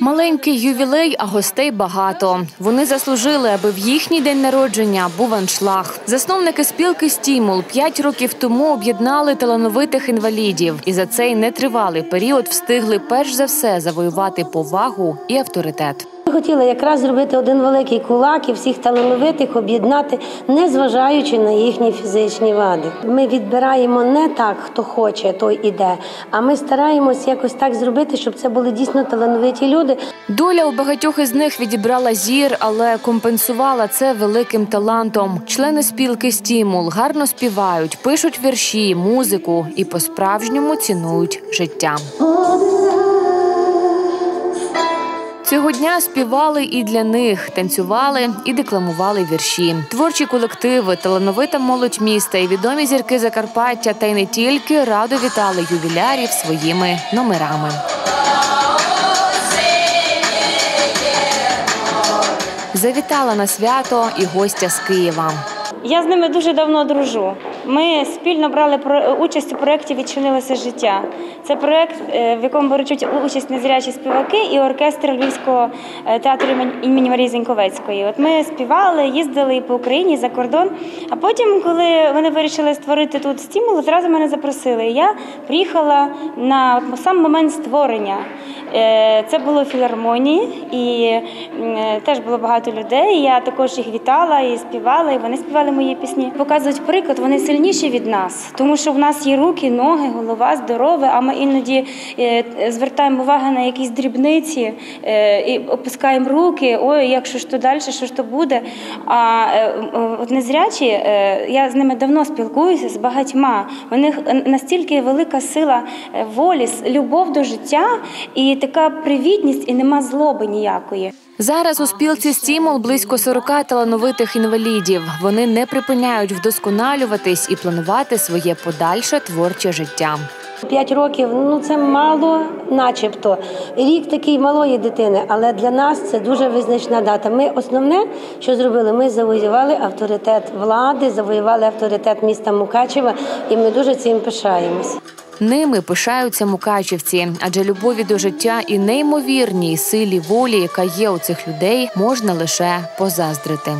Маленький ювілей, а гостей багато. Вони заслужили, аби в їхній день народження був аншлаг. Засновники спілки Стімул п'ять років тому об'єднали талановитих інвалідів, і за цей нетривалий період встигли перш за все завоювати повагу і авторитет. Ми хотіли якраз зробити один великий кулак і всіх талановитих об'єднати, не зважаючи на їхні фізичні вади. Ми відбираємо не так, хто хоче, той іде. А ми стараємось якось так зробити, щоб це були дійсно талановиті люди. Доля у багатьох із них відібрала зір, але компенсувала це великим талантом. Члени спілки Стімул гарно співають, пишуть вірші, музику і по-справжньому цінують життя. Цього дня співали і для них, танцювали і декламували вірші. Творчі колективи, талановита молодь міста і відомі зірки Закарпаття, та й не тільки радо вітали ювілярів своїми номерами. Завітала на свято і гостя з Києва. Я з ними дуже давно дружу. Ми спільно брали участь у проєкті Відчинилося життя. Це проєкт, е, в якому беруть участь незрячі співаки і оркестр Львівського е, театру імені- Марії Зеньковецької. От ми співали, їздили по Україні, за кордон. А потім, коли вони вирішили створити тут стімул, одразу мене запросили. Я приїхала на сам момент створення. Е, Це було в філармонії, і теж було багато людей. Я також їх вітала і співала, і вони співали мої пісні. Показують приклад, вони сильніші від нас, тому що в нас є руки, ноги, голова здорове. А ми іноді е, звертаємо увагу на якісь дрібниці е, і опускаємо руки. Ой, як що ж то далі, що ж то буде. А е, от незрячі, я з ними давно спілкуюся з багатьма. У них настільки велика сила волі, любов до життя і така привітність, і нема злоби ніякої. Зараз у спілці Стімул близько 40 талановитих інвалідів. Вони не припиняють вдосконалюватись і планувати своє подальше творче життя. П'ять років ну це мало, начебто. Рік такий малої дитини, але для нас це дуже визначна дата. Ми основне, що зробили, ми завоювали авторитет влади, завоювали авторитет міста Мукачева, і ми дуже цим пишаємось. Ними пишаються мукачівці, адже любові до життя і неймовірній силі волі, яка є у цих людей, можна лише позаздрити.